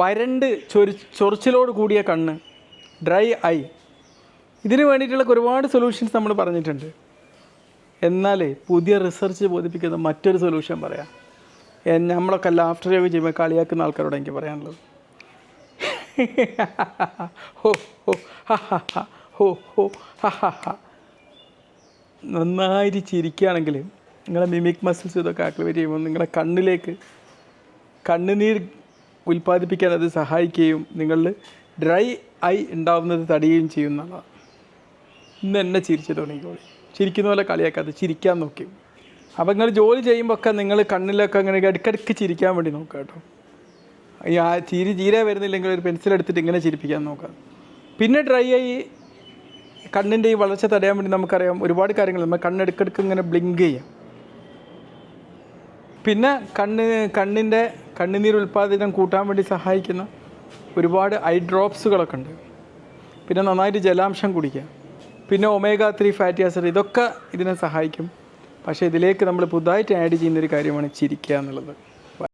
വരണ്ട് ചൊരി ചൊറിച്ചിലോട് കൂടിയ കണ്ണ് ഡ്രൈ ഐ. ഇതിന് വേണ്ടിയിട്ടുള്ള ഒരുപാട് സൊല്യൂഷൻസ് നമ്മൾ പറഞ്ഞിട്ടുണ്ട്. എന്നാൽ പുതിയ റിസർച്ച് ബോധിപ്പിക്കുന്ന മറ്റൊരു സൊല്യൂഷൻ പറയാം. നമ്മളൊക്കെ ലാഫ്റ്റർ യോഗ ചെയ്യുമ്പോൾ കളിയാക്കുന്ന ആൾക്കാരോട് എനിക്ക് പറയാനുള്ളത്. നന്നായി ചിരിക്കുകയാണെങ്കിൽ നിങ്ങളെ മിമിക് മസിൽസ് ഇതൊക്കെ ആക്ടിവേറ്റ് ചെയ്യുമ്പോൾ നിങ്ങളുടെ കണ്ണിലേക്ക് കണ്ണുനീർ ഉൽപ്പാദിപ്പിക്കാൻ അത് സഹായിക്കുകയും നിങ്ങളിൽ ഡ്രൈ ഐ ഉണ്ടാവുന്നത് തടയുകയും ചെയ്യുന്നതാണ് ഇന്ന് എന്നെ ചിരിച്ചു തുടങ്ങിക്കോളി. ചിരിക്കുന്ന പോലെ കളിയാക്കാതെ ചിരിക്കാൻ നോക്കി. അപ്പം നിങ്ങൾ ജോലി ചെയ്യുമ്പോൾ ഒക്കെ നിങ്ങൾ കണ്ണിലൊക്കെ അങ്ങനെ ഇടയ്ക്കിടയ്ക്ക് ചിരിക്കാൻ വേണ്ടി നോക്കുക കേട്ടോ. ഈ ആ ചിരി ചീര വരുന്നില്ലെങ്കിൽ ഒരു പെൻസിൽ എടുത്തിട്ട് ഇങ്ങനെ ചിരിപ്പിക്കാൻ നോക്കുക. പിന്നെ ഡ്രൈ ആയി കണ്ണിന്റെ ഈ വളർച്ച തടയാൻ വേണ്ടി നമുക്കറിയാം ഒരുപാട് കാര്യങ്ങൾ. നമ്മൾ കണ്ണെടുക്കിടക്ക് ഇങ്ങനെ ബ്ലിങ്ക് ചെയ്യാം. പിന്നെ കണ്ണ് കണ്ണിന്റെ കണ്ണുനീർ ഉൽപ്പാദനം കൂട്ടാൻ വേണ്ടി സഹായിക്കുന്ന ഒരുപാട് ഐ ഡ്രോപ്സുകളൊക്കെ ഉണ്ട്. പിന്നെ നന്നായിട്ട് ജലാംശം കുടിക്കുക. പിന്നെ ഒമേഗ ത്രീ ഫാറ്റി ആസിഡ് ഇതൊക്കെ ഇതിനെ സഹായിക്കും. പക്ഷേ ഇതിലേക്ക് നമ്മൾ പുതുതായിട്ട് ആഡ് ചെയ്യുന്നൊരു കാര്യമാണ് ചിരിക്കുക എന്നുള്ളത്.